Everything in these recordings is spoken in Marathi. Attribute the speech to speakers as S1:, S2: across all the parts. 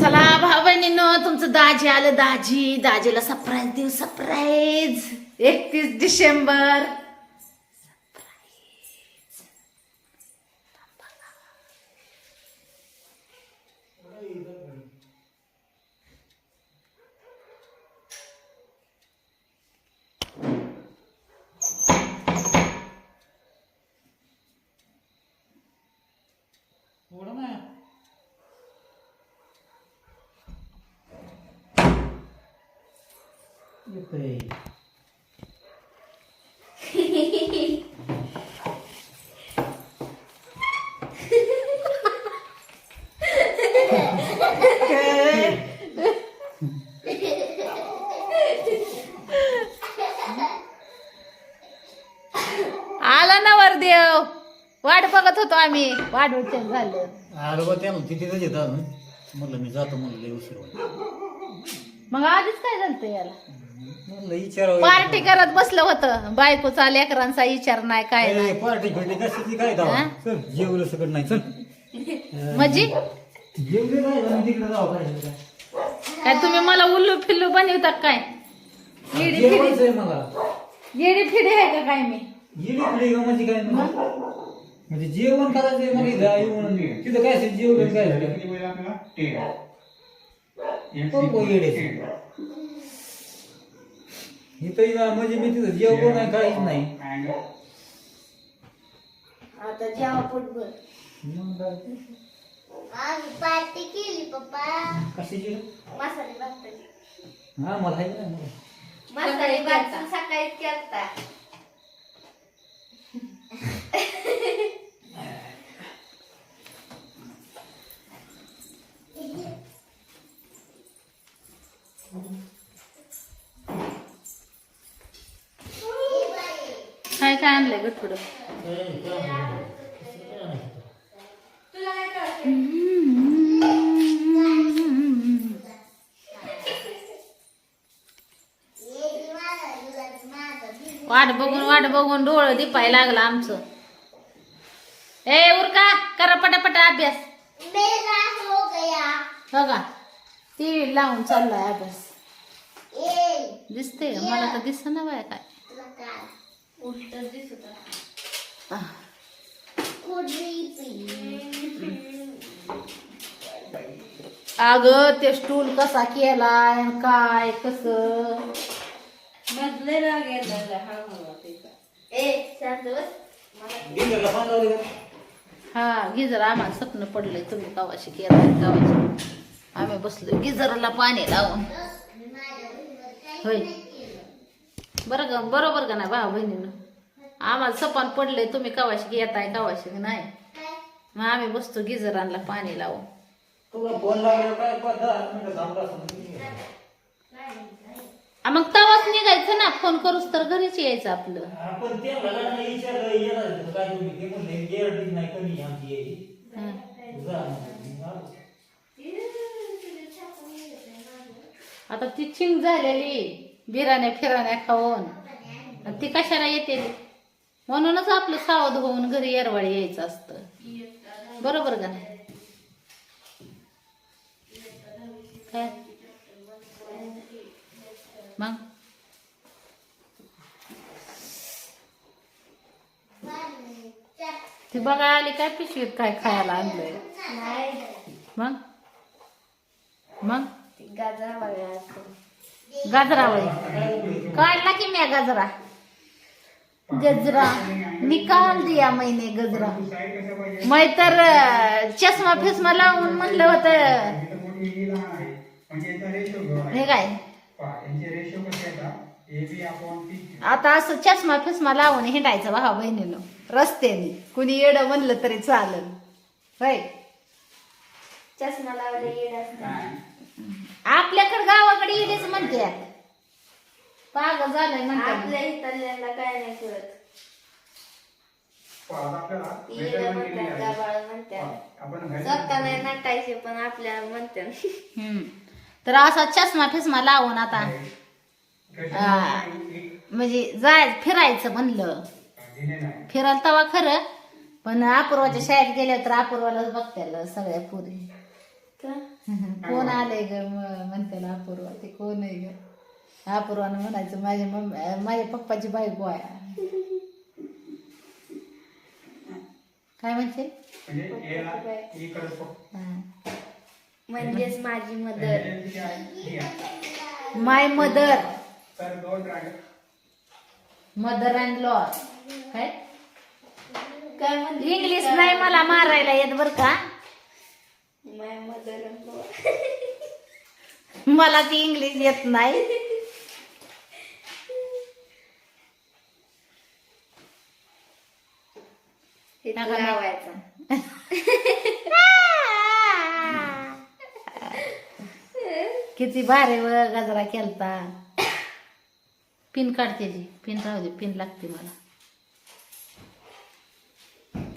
S1: चला भाऊ बहिणींनो तुमचं दाजी आलं दाजी. दाजीला सरप्राईज देऊ सरप्राईज एकतीस डिसेंबर.
S2: येतंय
S1: आला ना वरदेव. वाट बघत होतो आम्ही. वाढवचं झालं.
S2: अरे बा त्याला तिथेच येतात म्हणलं मी जातो म्हणलं लय उशीर होईल.
S1: मग आधीच काय झालं याला? पार्टी करत बसलं होतं. बायकोचा लेकरांचा विचार नाही काय नाही.
S2: पार्टी फिरली कशाची काय दावा?
S1: हा?
S2: चल जेवलं सगळं नाही चल.
S1: म्हणजे
S2: जेवले काय झालं तिकडे जाऊ काय झालं काय?
S1: काय तुम्ही मला उल्लू फिल्लू बनवता काय? येडी फिडी.
S2: जेवायचंय मला.
S1: येडी फिडी आहे का काय मी?
S2: येडी फिडी का म्हणजे काय म्हणजे? म्हणजे जेवण करायचंय मला इथं आई म्हणून तिथं काय असेल जेवलं काय झालं? कोण कोण येडे इथं म्हणजे मी तिथं जेवलो नाही काहीच नाही.
S3: आता जेव्हा
S2: मग काय?
S3: आम्ही पार्टी केली पप्पा.
S2: कशाची?
S3: मसाले भाताची.
S2: हा मला आहे ना.
S3: मसाले भात सकाळी केलता
S1: काय काय आणलंय ग थोडं. वाट बघून वाट बघून डोळं दिपाय लागलं आमचं. ए उरका करा पटापटा अभ्यास. बघा टी लावून चाललाय अभ्यास. दिसते मला तर दिसत ना बाय काय.
S3: दिसत.
S1: अगं ते स्टूल कसा केलाय आणि काय कस?
S2: का?
S1: हा गिजर आम्हाला स्वप्न पडलंय. तुम्ही कवाशी केलाय कवाशी? आम्ही बसलो गिजरला पाणी लावून. होय. बरं का बरोबर का नाही भाऊ बहिणीनं? आम्हाला सपान पडलंय तुम्ही कवाशी येताय कवाशी नाही? मग आम्ही बसतो गिजरांना पाणी आ, मग तवाच निघायचं ना फोन करूस तर घरीच यायचं आपलं.
S2: आपण ते घराला विचारलं येणार होतं काय तुम्ही? ते म्हणले गॅरंटी नाही कमी आमची यायची. जा म्हणून. आलो.
S1: आता ती चिंग झालेली. बिराण्या फिराण्या खाऊन. ती कशाला येते? म्हणूनच आपलं सावध होऊन घरी येरवाळी यायचं असतं. बरोबर का नाही? काय? मग? ती बघा आली काय पिशवीत काय खायला आणलंय? मग? मग?
S3: गाजरा बघा
S1: गजरावळी काढला की म्या गजरा? गजरा. निकाल दिया मैंने गजरा. मै तर चष्मा फिस्मा लावून म्हणलं होतं. हे काय? आता असं चष्मा फिस्मा लावून हिंडायचं भावा बहिणीनं. रस्त्याने. कुणी येड म्हणलं तरी चालेल. होय?
S3: चष्मा लावले येड
S1: आपल्याकडे गावाकडे येडेच म्हणते पाग झालंय म्हणतात.
S3: आपल्या इथल्याला काय नाही कळत. येड म्हणतात गाबाळ म्हणतात. स्वतः नाही नटायचे पण आपल्याला म्हणतात.
S1: हम्म. तर असा चष्मा फिस्मा लावून आता. म्हणजे जाय फिरायचं म्हणलं. फिरायला तवा खरं पण अपूर्वाच्या शाळेत गेल्या तर अपूर्वालाच बघत्याला सगळ्या पुरी.
S3: का?
S1: कोण आलंय ग? म- म्हणते ना अपूर्वा. ते कोण आहे ग? अपूर्वानं म्हणायचं माझ्या मम्मी माझ्या पप्पाची बायको आहे. काय म्हणते? हा.
S3: म्हणजेच माझी mother.
S1: My mother mother and law काय?
S3: काय म्हणते
S1: इंग्लिश नाही मला मारायला येत बर का?
S3: माय मदर
S1: मला ती इंग्लिश येत नाही. नका नाही.
S3: लावायचा.
S1: किती भारी व गजरा केलता. पिन काढते जी पिन राहू दे पिन लागते मला.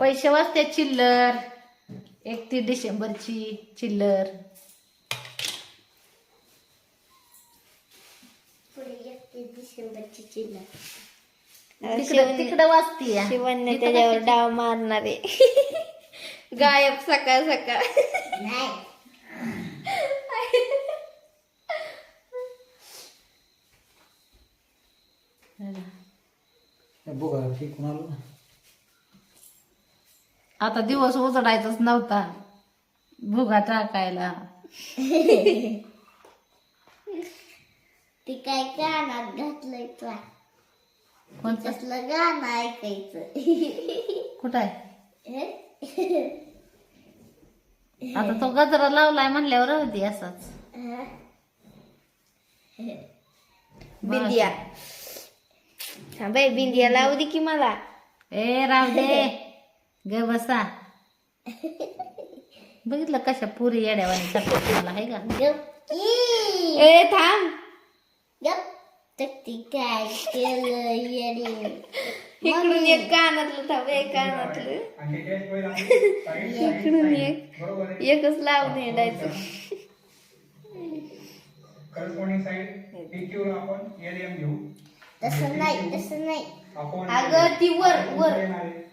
S1: पैसे वाजते चिल्लर. एकतीस डिसेंबरची चिल्लर.
S3: चिल्ला
S1: तिकडं तिकडं वाजते
S3: शिवन्य त्याच्यावर डाव मारणारे गायब सकाळ सकाळ.
S2: बघा शिकून आलो ना
S1: आता दिवस उजडायचाच नव्हता. भुगा टाकायला
S3: ती काय कानात घातलंय तुला?
S1: कोणतं?
S3: तसलं गाणं ऐकायचं.
S1: कुठं आहे? आता तो गजरा लावलाय म्हणल्यावर होती असाच.
S3: बिंदिया. हा बाई बिंदिया लावू दे की मला.
S1: ए राव दे. ग बसा. बघितलं कशा पुरी येड्यावानी करतात मला आहे का?
S3: ए थांब. काय केलं इकडून एक कानातलं थांब एक कानातलं इकडून एक एकच लावून येडायचं
S4: करस्पॉन्डिंग साईड PQ ला आपण LM घेऊ
S3: तसं नाही तसं नाही
S4: आपण
S3: अगं ती वर वर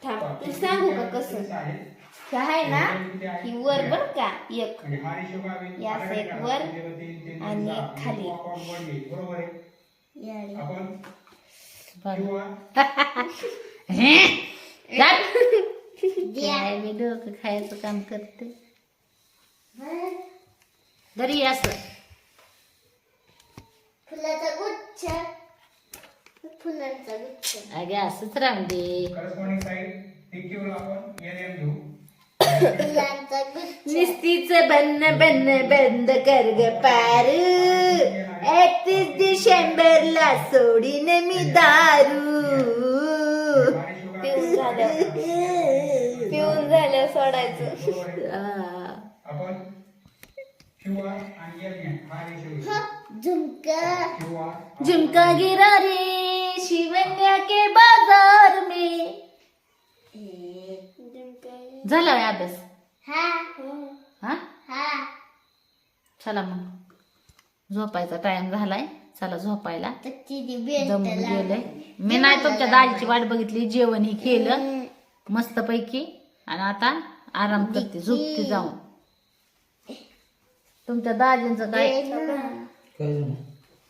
S3: थांब तू सांगू का कसं
S4: आहे
S3: हे आहे ना ही वर बर का एक? या
S4: काय
S3: वर आणि खाली.
S1: मी डोकं खायचं काम करते. घरी असं.
S3: फुलाचा गुच्छ. फुलांचा गुच्छ.
S1: अगे असंच राहून दे. निस्तीच बन्न बन्न बंद कर ग पार. एकतीस डिसेंबरला सोडीन मी दारू.
S4: हा
S3: पिऊन झालं. पिऊन झालं सोडायचं.
S4: हा.
S3: झुमका.
S1: झुमका गिरा रे शिवन्या के बाजार में. झाला होय अभ्यास?
S3: हा.
S1: चला मग. झोपायचा टाइम झालाय. चला झोपायला. दमून गेलंय मी नाही तुमच्या दाजीची वाट बघितली. जेवण ही केलं. मस्त पैकी आणि आता आराम करते. झोपते जाऊन. तुमच्या दाजींचं काय?
S2: काय झालं?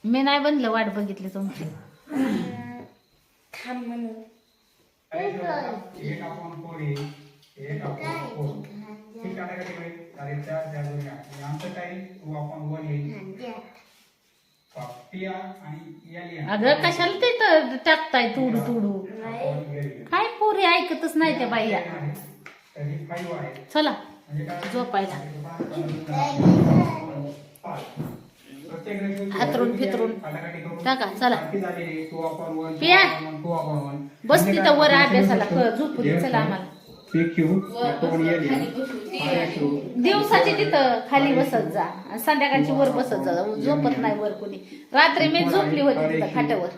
S1: मी नाही बनलं वाट बघितली तुमची.
S4: एक आपण फोर येईल एक आपण फोर ठीक आहे का तिकडे चालेल चार चार दोन आठ आमचं काही टू आपण वन येईल पिया आणि एल एम
S1: अगं कशाला ते ट- टाकताय तुडू तुडू. काय पोरी ऐकतच नाही त्या
S4: तर फाईव्ह आहे.
S1: चला
S4: म्हणजे काय?
S1: झोपायला.
S4: पाच. प्रत्येक
S1: हातरून फितरून. टाका चला. पिया.
S4: टू आपण वन
S1: बस तिथं वर अभ्यासाला. ख- झोपू दे चला आम्हाला. दिवसाची तिथं खाली बसत जा. आणि संध्याकाळची वर बसत जा. झोपत नाही वर कोणी. रात्री मी झोपली होती तिथं खाटावर.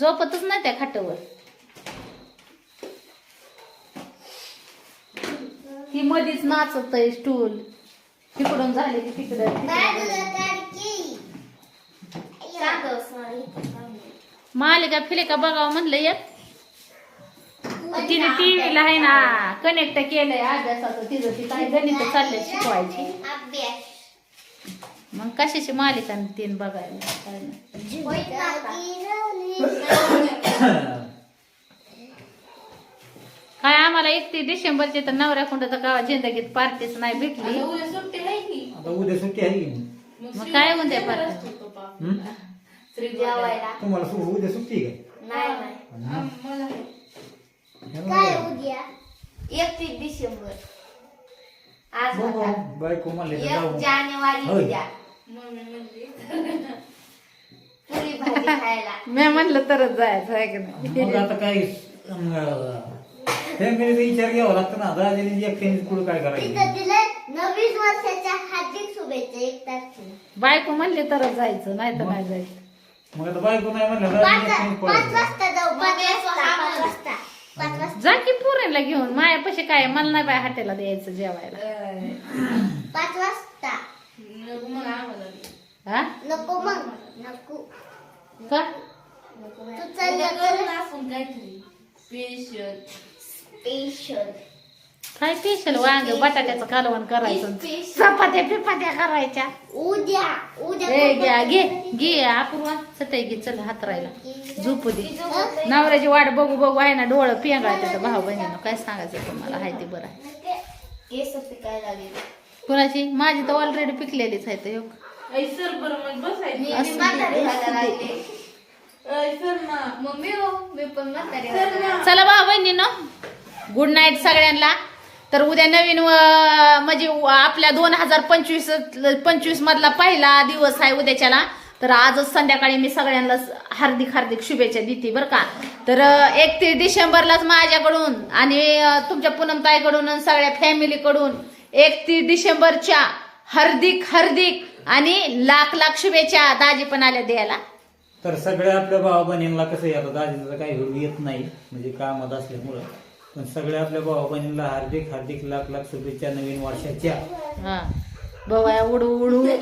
S1: झोपतच नाही त्या खाटावर. ती मधीच नाचत स्टूल. तिकडून झाले की तिकडं. मालिका फिलिका बघावं म्हणलं एक? तिने टीव्हीला आहे ना कनेक्ट केलंय अभ्यासाचं तिचं ती काय गणित चाललंय शिकवायची.
S3: अभ्यास
S1: मग कशाची मालिका तीन बघायला? काय. काय आम्हाला एकतीस डिसेंबरची तर नवऱ्या कुंडाचा गावात जिंदगीत पार्टीच नाही भेटली.
S2: आता उद्या सुट्टी आहे?
S1: मग काय उद्या पार्टी?
S3: जेवायला.
S2: तुम्हाला सु- उद्या सुट्टी आहे
S3: नाही नाही.
S2: काय
S3: उद्या? एकतीस डिसेंबर. आज
S2: बघू
S3: होता.
S2: बायको म्हणले तर
S3: एक
S2: जाऊ.
S3: जानेवारी
S2: होय.
S3: उद्या. पुरी भाजी खायला.
S1: मी म्हणलं तरच जायचं आहे की नाही?
S2: आता काय फॅमिलीचा विचार घ्यावा लागतो ना. दादाने एकट्याने पुढे काय करायचं?
S3: नवीन वर्षाच्या हार्दिक शुभेच्छा एक तारखेला.
S1: बायको म्हणले तरच जायचं नाही तर नाही जायचं.
S2: मग आता बायको नाही म्हणलं
S1: जा की पुरेला घेऊन मायापाशी काय आहे? मला नाही बाय हाटेला द्यायचं जेवायला.
S3: पाच वाजता.
S1: हा?
S3: नको मग. नको.
S1: का?
S3: तू चाललं स्पेशल
S1: काय स्पेशल वांग बटाट्याचं कालवण करायचं? चपात्या पिपात्या करायच्या.
S3: उद्या उद्या
S1: ए घ्या घे घे अपूर्वा. सटाई घे चल हात राहिला. झोपू दे. नवऱ्याची वाट बघू बघू आहे ना डोळं पिंगाळ त्याचं भाऊ बहिणीनं काय सांगायचं तुम्हाला? हाय ते बरं आहे.
S3: केस पिकायला लागेल?
S1: कुणाची माझी तर ऑलरेडी पिकलेलीच आहे तर
S3: मी
S1: असं
S3: म्हातारी
S1: दे,
S3: व्हायला
S1: असं
S3: लागले. मम्मी हो मी पण म्हातारी व्हायला लागले.
S1: चला भाऊ बहिणीनं. गुड नाईट सगळ्यांना. तर उद्या नवीन म्हणजे आपल्या दोन हजार पंचवीस पंचवीस मधला पहिला दिवस आहे उद्याच्याला. तर आजच संध्याकाळी मी सगळ्यांना हार्दिक हार्दिक शुभेच्छा देते बरं का. तर एकतीस डिसेंबरलाच माझ्याकडून आणि तुमच्या पूनमताईकडून आणि सगळ्या फॅमिलीकडून एकतीस डिसेंबरच्या हार्दिक हार्दिक आणि लाख लाख शुभेच्छा दाजी पण आल्या द्यायला.
S2: तर सगळ्या आपल्या भावा बहिणींना कसं आहे आता दाजीचं काही येत नाही म्हणजे कामात असल्यामुळं. पण सगळ्या आपल्या भावा बहिणींना हार्दिक हार्दिक लाख लाख शुभेच्छा नवीन वर्षाच्या.
S1: हा. बघा उडू उडू.